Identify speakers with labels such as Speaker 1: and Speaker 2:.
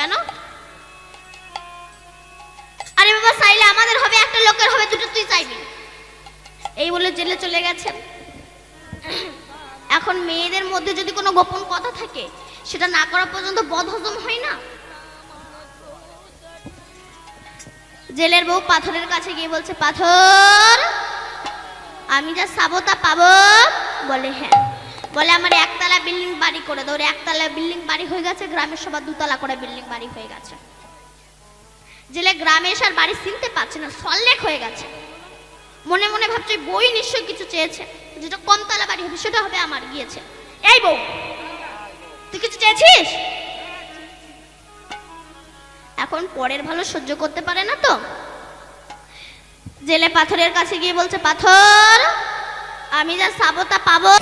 Speaker 1: কেন? আরে বাবা, চাইলে আমাদের হবে, একটা লোকের হবে, দুটো তুই চাইবি। এই বলে জেলে চলে গেছে। এখন মেয়েদের মধ্যে যদি কোনো গোপন কথা থাকে, সেটা না করা পর্যন্ত বদহজম হয় না? জেলের বউ পাথরের কাছে গিয়ে বলছে, পাথর, আমি যা সাবতা পাবো, বলে হ্যাঁ। বলে আমার একতলা বিল্ডিং বাড়ি করে দাও। একতলা বিল্ডিং বাড়ি হয়ে গেছে, গ্রামের সবার দুতলা করে বিল্ডিং বাড়ি হয়ে গেছে। জেলে গ্রামে এসে আর বাড়ি চিনতে পারছে না, সল্লেক হয়ে গেছে। মনে মনে ভাবছে, বই নিশ্চয়ই কিছু চেয়েছে। যেটা কমতলা বাড়ি হবে, সেটা হবে আমার, গিয়েছে। এই বউ, তুই কিছু চেয়েছিস? এখন পরের ভালো সহ্য করতে পারে না তো? জেলে পাথরের কাছে গিয়ে বলছে, পাথর, আমি যা সাবতা পাবো।